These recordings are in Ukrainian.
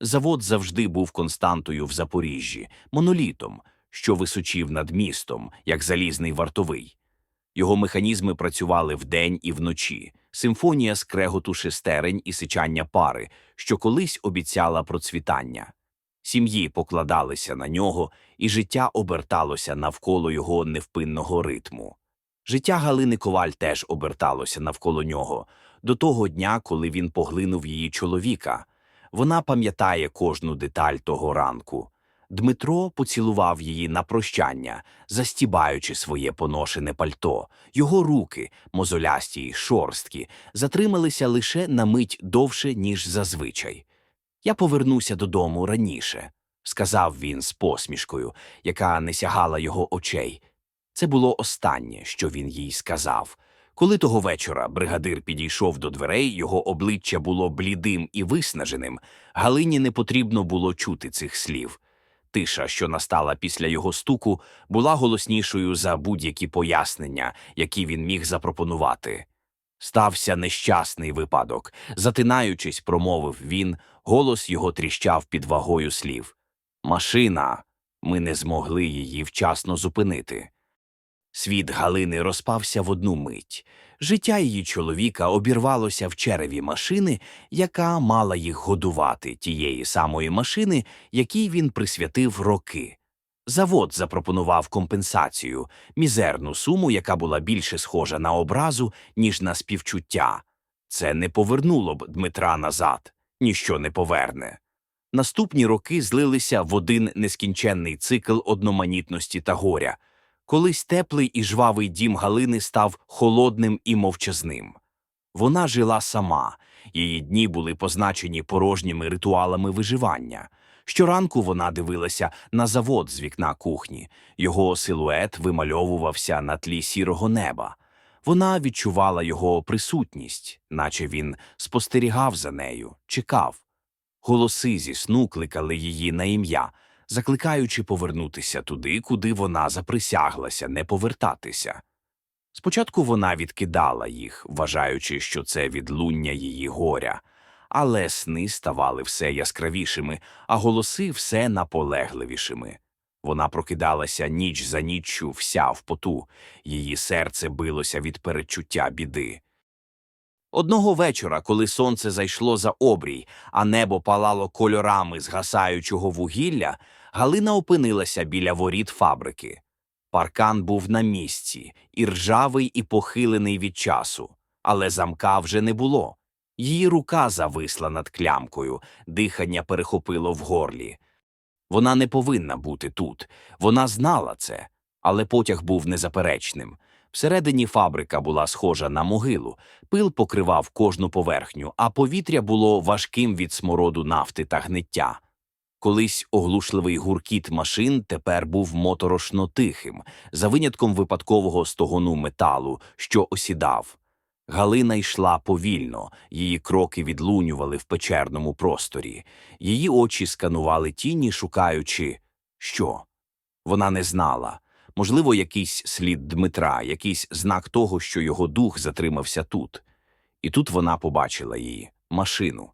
Завод завжди був константою в Запоріжжі, монолітом, що височів над містом, як залізний вартовий. Його механізми працювали вдень і вночі, симфонія скреготу шестерень і сичання пари, що колись обіцяла процвітання. Сім'ї покладалися на нього, і життя оберталося навколо його невпинного ритму. Життя Галини Коваль теж оберталося навколо нього, до того дня, коли він поглинув її чоловіка. Вона пам'ятає кожну деталь того ранку. Дмитро поцілував її на прощання, застібаючи своє поношене пальто. Його руки, мозолясті й шорсткі, затрималися лише на мить довше, ніж зазвичай. Я повернуся додому раніше, сказав він з посмішкою, яка не сягала його очей. Це було останнє, що він їй сказав. Коли того вечора бригадир підійшов до дверей, його обличчя було блідим і виснаженим, Галині не потрібно було чути цих слів. Тиша, що настала після його стуку, була голоснішою за будь-які пояснення, які він міг запропонувати. Стався нещасний випадок. Затинаючись, промовив він, голос його тріщав під вагою слів. Машина. Ми не змогли її вчасно зупинити. Світ Галини розпався в одну мить. Життя її чоловіка обірвалося в череві машини, яка мала їх годувати тієї самої машини, якій він присвятив роки. Завод запропонував компенсацію, мізерну суму, яка була більше схожа на образу, ніж на співчуття. Це не повернуло б Дмитра назад, ніщо не поверне. Наступні роки злилися в один нескінченний цикл одноманітності та горя. Колись теплий і жвавий дім Галини став холодним і мовчазним. Вона жила сама, її дні були позначені порожніми ритуалами виживання. Щоранку вона дивилася на завод з вікна кухні, його силует вимальовувався на тлі сірого неба. Вона відчувала його присутність, наче він спостерігав за нею, чекав. Голоси зі сну кликали її на ім'я, закликаючи повернутися туди, куди вона заприсяглася не повертатися. Спочатку вона відкидала їх, вважаючи, що це відлуння її горя, але сни ставали все яскравішими, а голоси все наполегливішими. Вона прокидалася ніч за ніччю, вся в поту, її серце билося від перечуття біди. Одного вечора, коли сонце зайшло за обрій, а небо палало кольорами згасаючого вугілля, Галина опинилася біля воріт фабрики. Паркан був на місці, і ржавий, і похилений від часу, але замка вже не було. Її рука зависла над клямкою, дихання перехопило в горлі. Вона не повинна бути тут, вона знала це, але потяг був незаперечним. Всередині фабрика була схожа на могилу, пил покривав кожну поверхню, а повітря було важким від смороду нафти та гниття. Колись оглушливий гуркіт машин тепер був моторошно тихим, за винятком випадкового стогону металу, що осідав. Галина йшла повільно, її кроки відлунювали в печерному просторі, її очі сканували тіні, шукаючи що. Вона не знала. Можливо, якийсь слід Дмитра, якийсь знак того, що його дух затримався тут. І тут вона побачила її машину.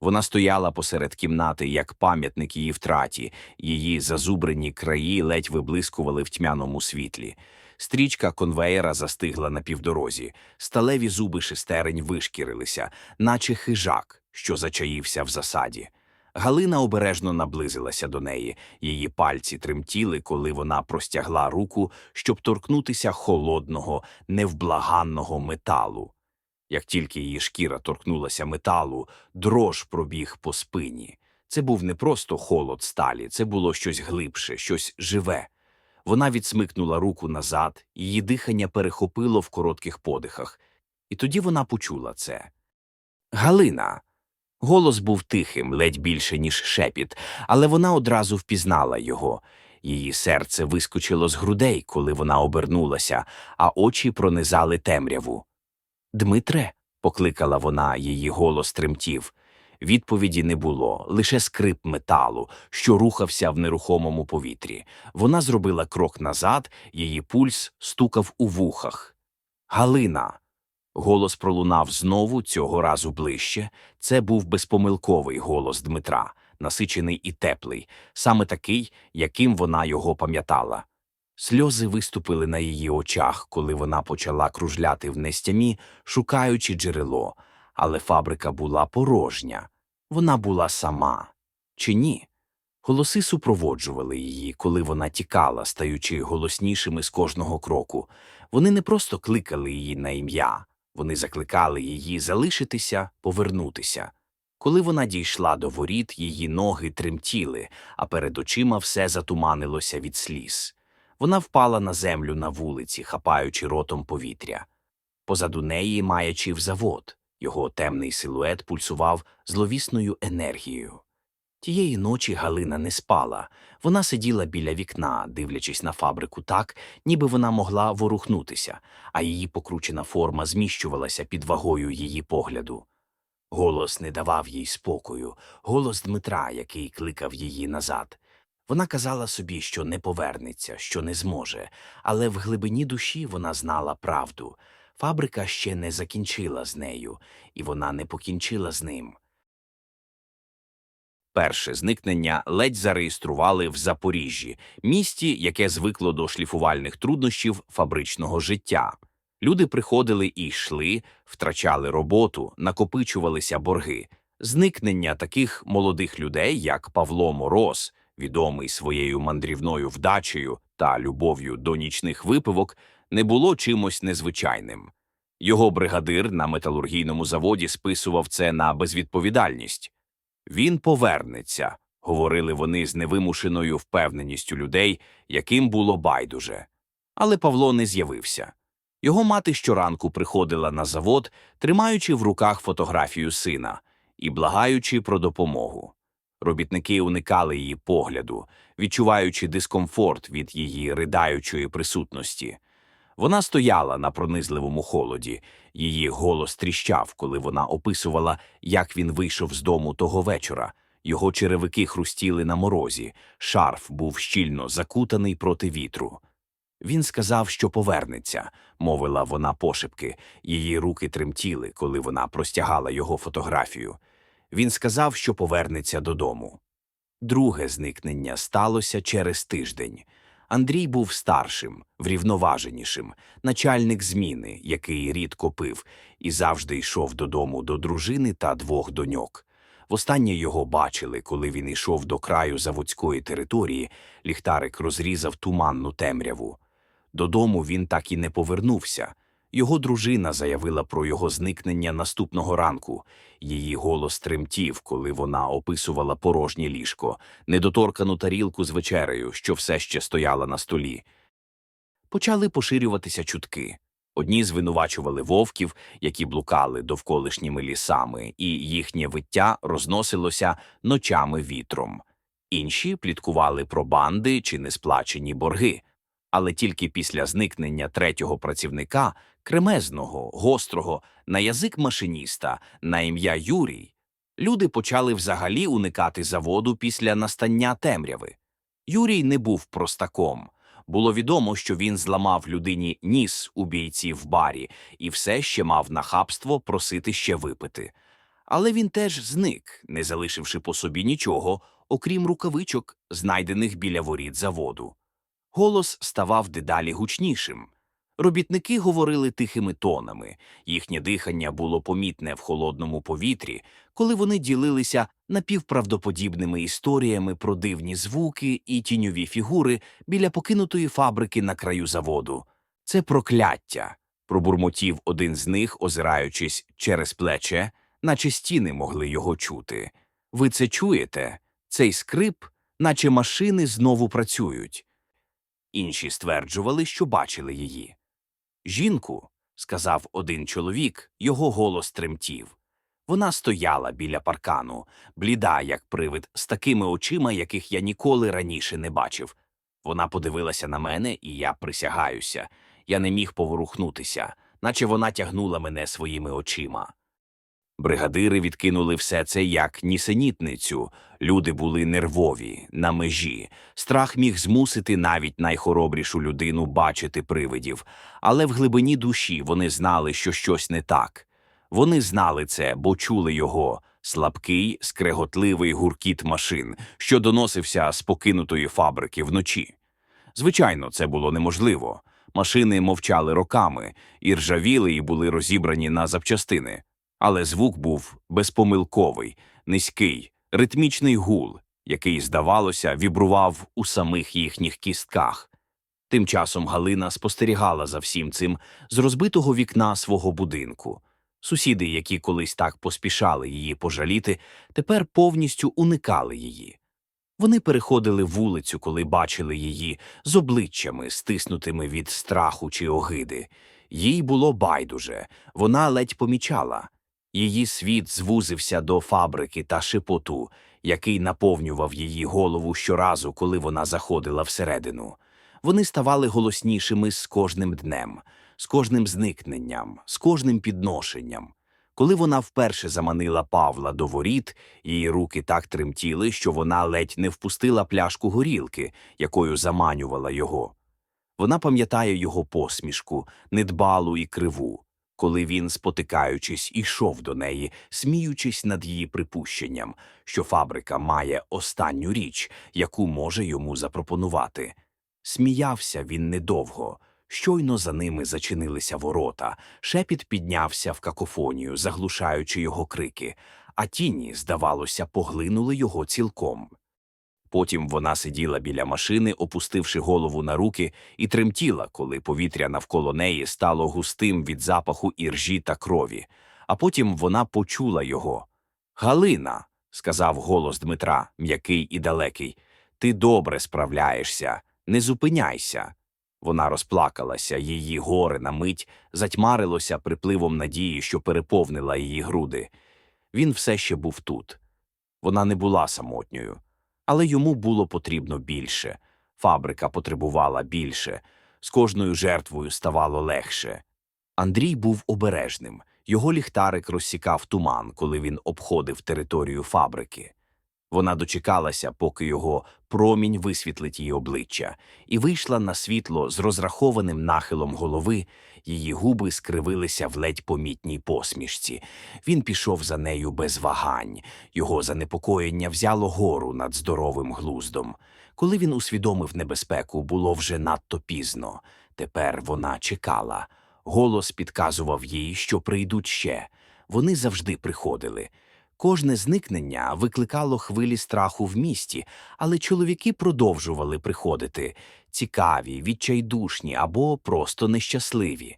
Вона стояла посеред кімнати, як пам'ятник її втраті, її зазубрені краї ледь виблискували в тьмяному світлі. Стрічка конвеєра застигла на півдорозі, сталеві зуби шестерень вишкірилися, наче хижак, що зачаївся в засаді. Галина обережно наблизилася до неї, її пальці тремтіли, коли вона простягла руку, щоб торкнутися холодного, невблаганного металу. Як тільки її шкіра торкнулася металу, дрож пробіг по спині. Це був не просто холод сталі, це було щось глибше, щось живе. Вона відсмикнула руку назад, її дихання перехопило в коротких подихах, і тоді вона почула це. Галина. Голос був тихим, ледь більше, ніж шепіт, але вона одразу впізнала його. Її серце вискочило з грудей, коли вона обернулася, а очі пронизали темряву. Дмитре, покликала вона, її голос тремтів. Відповіді не було, лише скрип металу, що рухався в нерухомому повітрі. Вона зробила крок назад, її пульс стукав у вухах. Галина. Голос пролунав знову, цього разу ближче. Це був безпомилковий голос Дмитра, насичений і теплий, саме такий, яким вона його пам'ятала. Сльози виступили на її очах, коли вона почала кружляти в нестямі, шукаючи джерело, але фабрика була порожня. Вона була сама. Чи ні? Голоси супроводжували її, коли вона тікала, стаючи голоснішими з кожного кроку. Вони не просто кликали її на ім'я, вони закликали її залишитися, повернутися. Коли вона дійшла до воріт, її ноги тремтіли, а перед очима все затуманилося від сліз. Вона впала на землю на вулиці, хапаючи ротом повітря. Позаду неї маячив завод. Його темний силует пульсував зловісною енергією. Тієї ночі Галина не спала. Вона сиділа біля вікна, дивлячись на фабрику так, ніби вона могла ворухнутися, а її покручена форма зміщувалася під вагою її погляду. Голос не давав їй спокою, голос Дмитра, який кликав її назад. Вона казала собі, що не повернеться, що не зможе, але в глибині душі вона знала правду. Фабрика ще не закінчила з нею, і вона не покінчила з ним. Перше зникнення ледь зареєстрували в Запоріжжі, місті, яке звикло до шліфувальних труднощів фабричного життя. Люди приходили і йшли, втрачали роботу, накопичувалися борги. Зникнення таких молодих людей, як Павло Мороз, відомий своєю мандрівною вдачею та любов'ю до нічних випивок, не було чимось незвичайним. Його бригадир на металургійному заводі списував це на безвідповідальність. Він повернеться, говорили вони з невимушеною впевненістю людей, яким було байдуже. Але Павло не з'явився. Його мати щоранку приходила на завод, тримаючи в руках фотографію сина і благаючи про допомогу. Робітники уникали її погляду, відчуваючи дискомфорт від її ридаючої присутності. Вона стояла на пронизливому холоді, її голос тріщав, коли вона описувала, як він вийшов з дому того вечора. Його черевики хрустіли на морозі, шарф був щільно закутаний проти вітру. Він сказав, що повернеться, мовила вона пошепки. Її руки тремтіли, коли вона простягала його фотографію. Він сказав, що повернеться додому. Друге зникнення сталося через тиждень. Андрій був старшим, врівноваженішим, начальник зміни, який рідко пив, і завжди йшов додому до дружини та двох доньок. Востаннє його бачили, коли він йшов до краю заводської території, ліхтарик розрізав туманну темряву. Додому він так і не повернувся. Його дружина заявила про його зникнення наступного ранку. Її голос тремтів, коли вона описувала порожнє ліжко, недоторкану тарілку з вечерею, що все ще стояла на столі. Почали поширюватися чутки. Одні звинувачували вовків, які блукали довколишніми лісами, і їхнє виття розносилося ночами вітром. Інші пліткували про банди чи несплачені борги. Але тільки після зникнення третього працівника, кремезного, гострого, на язик машиніста, на ім'я Юрій, люди почали взагалі уникати заводу після настання темряви. Юрій не був простаком. Було відомо, що він зламав людині ніс у бійці в барі і все ще мав нахабство просити ще випити. Але він теж зник, не залишивши по собі нічого, окрім рукавичок, знайдених біля воріт заводу. Голос ставав дедалі гучнішим. Робітники говорили тихими тонами, їхнє дихання було помітне в холодному повітрі, коли вони ділилися напівправдоподібними історіями про дивні звуки і тіньові фігури біля покинутої фабрики на краю заводу. Це прокляття, пробурмотів один з них, озираючись через плече, наче стіни могли його чути. Ви це чуєте? Цей скрип, наче машини знову працюють. Інші стверджували, що бачили її. Жінку, сказав один чоловік, його голос тремтів. Вона стояла біля паркану, бліда, як привид, з такими очима, яких я ніколи раніше не бачив. Вона подивилася на мене, і я присягаюся. Я не міг поворухнутися, наче вона тягнула мене своїми очима. Бригадири відкинули все це як нісенітницю. Люди були нервові, на межі. Страх міг змусити навіть найхоробрішу людину бачити привидів, але в глибині душі вони знали, що щось не так. Вони знали це, бо чули його слабкий, скреготливий гуркіт машин, що доносився з покинутої фабрики вночі. Звичайно, це було неможливо. Машини мовчали роками, і ржавіли і були розібрані на запчастини. Але звук був безпомилковий, низький, ритмічний гул, який, здавалося, вібрував у самих їхніх кістках. Тим часом Галина спостерігала за всім цим з розбитого вікна свого будинку. Сусіди, які колись так поспішали її пожаліти, тепер повністю уникали її. Вони переходили вулицю, коли бачили її з обличчями, стиснутими від страху чи огиди. Їй було байдуже, вона ледь помічала. Її світ звузився до фабрики та шепоту, який наповнював її голову щоразу, коли вона заходила всередину. Вони ставали голоснішими з кожним днем, з кожним зникненням, з кожним підношенням. Коли вона вперше заманила Павла до воріт, її руки так тремтіли, що вона ледь не впустила пляшку горілки, якою заманювала його. Вона пам'ятає його посмішку, недбалу і криву, коли він, спотикаючись, ішов до неї, сміючись над її припущенням, що фабрика має останню річ, яку може йому запропонувати. Сміявся він недовго. Щойно за ними зачинилися ворота, шепіт піднявся в какофонію, заглушаючи його крики, а тіні, здавалося, поглинули його цілком. Потім вона сиділа біля машини, опустивши голову на руки, і тремтіла, коли повітря навколо неї стало густим від запаху іржі та крові. А потім вона почула його. Галина, сказав голос Дмитра, м'який і далекий, ти добре справляєшся, не зупиняйся. Вона розплакалася, її горе на мить затьмарилося припливом надії, що переповнила її груди. Він все ще був тут. Вона не була самотньою, але йому було потрібно більше. Фабрика потребувала більше, з кожною жертвою ставало легше. Андрій був обережним. Його ліхтарик розсікав туман, коли він обходив територію фабрики. Вона дочекалася, поки його промінь висвітлить її обличчя, і вийшла на світло з розрахованим нахилом голови, її губи скривилися в ледь помітній посмішці. Він пішов за нею без вагань, його занепокоєння взяло гору над здоровим глуздом. Коли він усвідомив небезпеку, було вже надто пізно. Тепер вона чекала. Голос підказував їй, що прийдуть ще. Вони завжди приходили. Кожне зникнення викликало хвилі страху в місті, але чоловіки продовжували приходити цікаві, відчайдушні або просто нещасливі.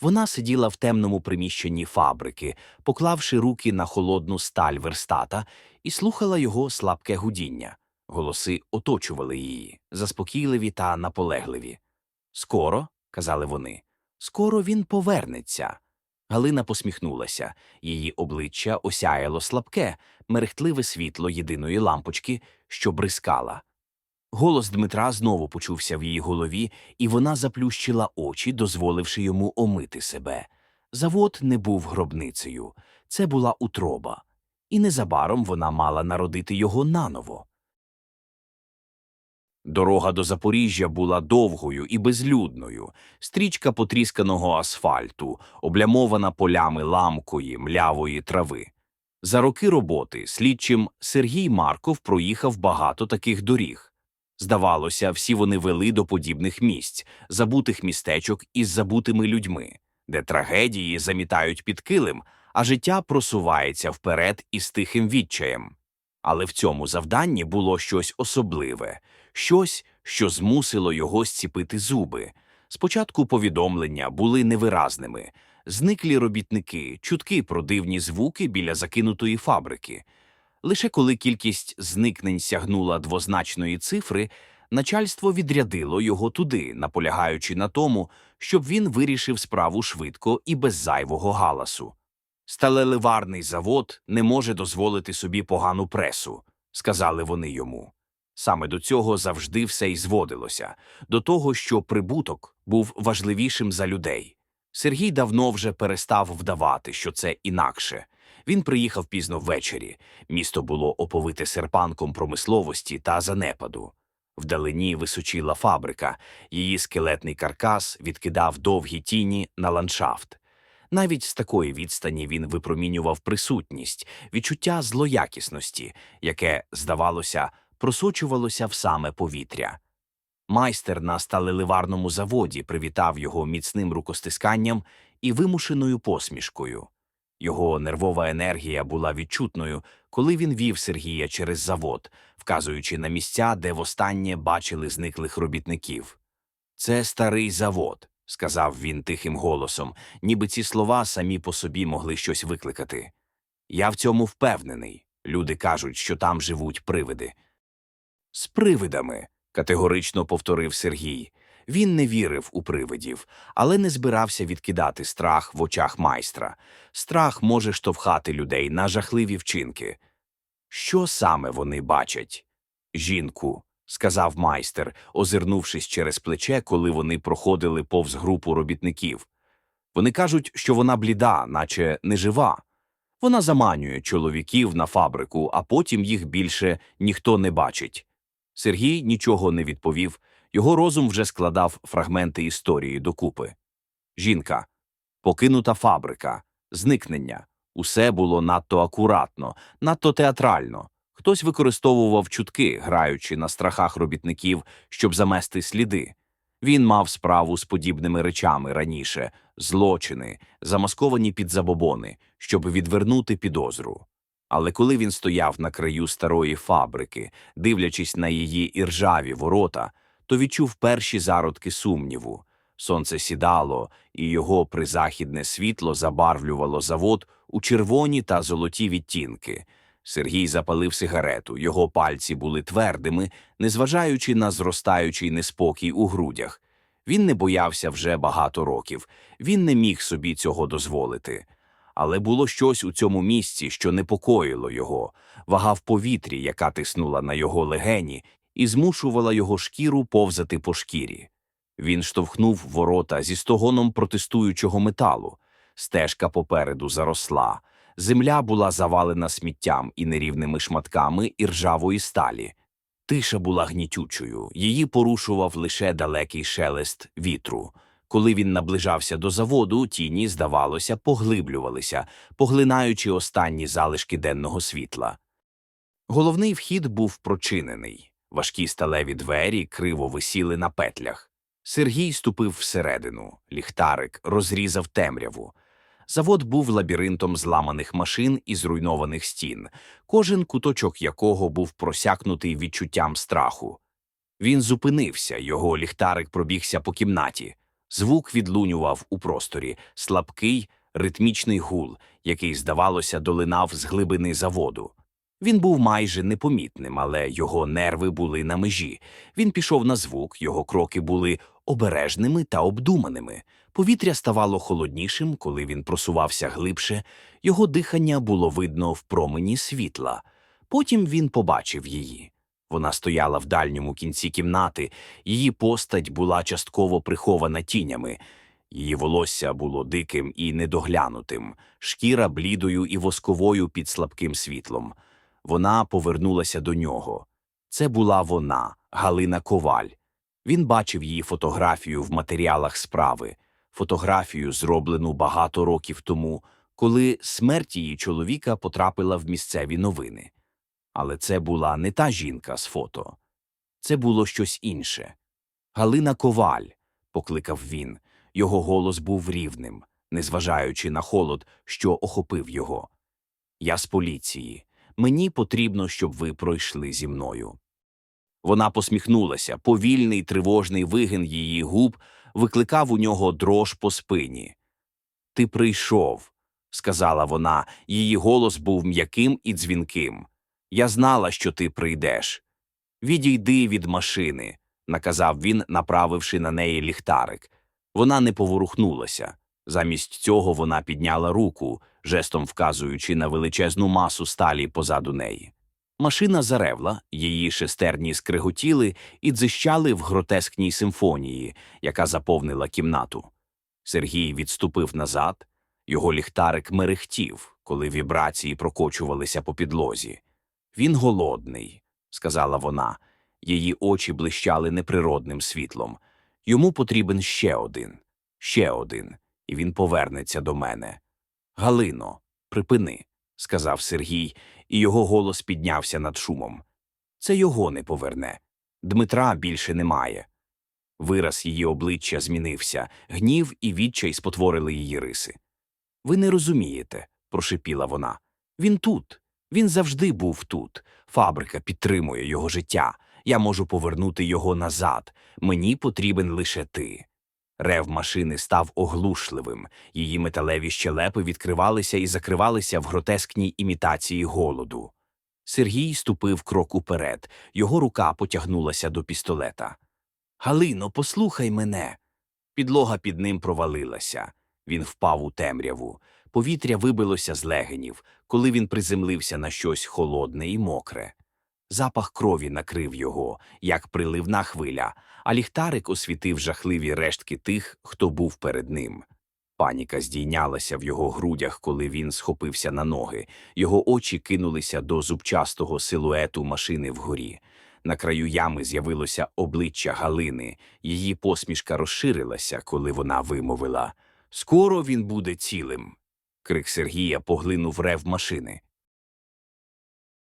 Вона сиділа в темному приміщенні фабрики, поклавши руки на холодну сталь верстата, і слухала його слабке гудіння. Голоси оточували її, заспокійливі та наполегливі. Скоро, казали вони, скоро він повернеться. Галина посміхнулася, її обличчя осяяло слабке, мерехтливе світло єдиної лампочки, що бризкала. Голос Дмитра знову почувся в її голові, і вона заплющила очі, дозволивши йому омити себе. Завод не був гробницею, це була утроба, і незабаром вона мала народити його наново. Дорога до Запоріжжя була довгою і безлюдною, стрічка потрісканого асфальту, облямована полями ламкої, млявої трави. За роки роботи слідчим Сергій Марков проїхав багато таких доріг. Здавалося, всі вони вели до подібних місць, забутих містечок із забутими людьми, де трагедії замітають під килим, а життя просувається вперед із тихим відчаєм. Але в цьому завданні було щось особливе, щось, що змусило його зціпити зуби. Спочатку повідомлення були невиразними, зниклі робітники, чутки про дивні звуки біля закинутої фабрики. Лише коли кількість зникнень сягнула двозначної цифри, начальство відрядило його туди, наполягаючи на тому, щоб він вирішив справу швидко і без зайвого галасу. Сталеливарний завод не може дозволити собі погану пресу, сказали вони йому. Саме до цього завжди все й зводилося, до того, що прибуток був важливішим за людей. Сергій давно вже перестав вдавати, що це інакше. Він приїхав пізно ввечері. Місто було оповите серпанком промисловості та занепаду. Вдалині височіла фабрика, її скелетний каркас відкидав довгі тіні на ландшафт. Навіть з такої відстані він випромінював присутність, відчуття злоякісності, яке, здавалося, просочувалося в саме повітря. Майстер на сталеливарному заводі привітав його міцним рукостисканням і вимушеною посмішкою. Його нервова енергія була відчутною, коли він вів Сергія через завод, вказуючи на місця, де востаннє бачили зниклих робітників. Це старий завод, сказав він тихим голосом, ніби ці слова самі по собі могли щось викликати. Я в цьому впевнений. Люди кажуть, що там живуть привиди. З привидами, категорично повторив Сергій. Він не вірив у привидів, але не збирався відкидати страх в очах майстра. Страх може штовхати людей на жахливі вчинки. Що саме вони бачать? Жінку, сказав майстер, озирнувшись через плече, коли вони проходили повз групу робітників. Вони кажуть, що вона бліда, наче нежива. Вона заманює чоловіків на фабрику, а потім їх більше ніхто не бачить. Сергій нічого не відповів, його розум вже складав фрагменти історії докупи. Жінка, покинута фабрика, зникнення. Усе було надто акуратно, надто театрально. Хтось використовував чутки, граючи на страхах робітників, щоб замести сліди. Він мав справу з подібними речами раніше злочини, замасковані під забобони, щоб відвернути підозру. Але коли він стояв на краю старої фабрики, дивлячись на її іржаві ворота, то відчув перші зародки сумніву. Сонце сідало, і його призахідне світло забарвлювало завод у червоні та золоті відтінки. Сергій запалив сигарету, його пальці були твердими, незважаючи на зростаючий неспокій у грудях. Він не боявся вже багато років, він не міг собі цього дозволити. Але було щось у цьому місці, що непокоїло його, вага в повітрі, яка тиснула на його легені, і змушувала його шкіру повзати по шкірі. Він штовхнув ворота зі стогоном протестуючого металу. Стежка попереду заросла. Земля була завалена сміттям і нерівними шматками іржавої сталі. Тиша була гнітючою, її порушував лише далекий шелест вітру. Коли він наближався до заводу, тіні, здавалося, поглиблювалися, поглинаючи останні залишки денного світла. Головний вхід був прочинений. Важкі сталеві двері криво висіли на петлях. Сергій ступив всередину. Ліхтарик розрізав темряву. Завод був лабіринтом зламаних машин і зруйнованих стін, кожен куточок якого був просякнутий відчуттям страху. Він зупинився, його ліхтарик пробігся по кімнаті. Звук відлунював у просторі слабкий, ритмічний гул, який, здавалося, долинав з глибини заводу. Він був майже непомітним, але його нерви були на межі. Він пішов на звук, його кроки були обережними та обдуманими. Повітря ставало холоднішим, коли він просувався глибше, його дихання було видно в промені світла. Потім він побачив її. Вона стояла в дальньому кінці кімнати, її постать була частково прихована тінями. Її волосся було диким і недоглянутим, шкіра блідою і восковою під слабким світлом. Вона повернулася до нього. Це була вона, Галина Коваль. Він бачив її фотографію в матеріалах справи, фотографію, зроблену багато років тому, коли смерть її чоловіка потрапила в місцеві новини. Але це була не та жінка з фото. Це було щось інше. Галина Коваль, покликав він. Його голос був рівним, незважаючи на холод, що охопив його. Я з поліції. Мені потрібно, щоб ви пройшли зі мною. Вона посміхнулася, повільний тривожний вигин її губ викликав у нього дрож по спині. Ти прийшов, сказала вона, її голос був м'яким і дзвінким. Я знала, що ти прийдеш. Відійди від машини, наказав він, направивши на неї ліхтарик. Вона не поворухнулася. Замість цього вона підняла руку, жестом вказуючи на величезну масу сталі позаду неї. Машина заревла, її шестерні скриготіли і дзищали в гротескній симфонії, яка заповнила кімнату. Сергій відступив назад, його ліхтарик мерехтів, коли вібрації прокочувалися по підлозі. Він голодний, сказала вона. Її очі блищали неприродним світлом. Йому потрібен ще один, ще один. і він повернеться до мене. Галино, припини, сказав Сергій, і його голос піднявся над шумом. Це його не поверне. Дмитра більше немає. Вираз її обличчя змінився, гнів і відчай спотворили її риси. Ви не розумієте, прошипіла вона. Він тут. Він завжди був тут. Фабрика підтримує його життя. Я можу повернути його назад. Мені потрібен лише ти. Рев машини став оглушливим. Її металеві щелепи відкривалися і закривалися в гротескній імітації голоду. Сергій ступив крок уперед. Його рука потягнулася до пістолета. Галино, послухай мене. Підлога під ним провалилася. Він впав у темряву. Повітря вибилося з легенів, коли він приземлився на щось холодне і мокре. Запах крові накрив його, як приливна хвиля, а ліхтарик освітив жахливі рештки тих, хто був перед ним. Паніка здійнялася в його грудях, коли він схопився на ноги. Його очі кинулися до зубчастого силуету машини вгорі. На краю ями з'явилося обличчя Галини. Її посмішка розширилася, коли вона вимовила Скоро він буде цілим. Крик Сергія поглинув рев машини.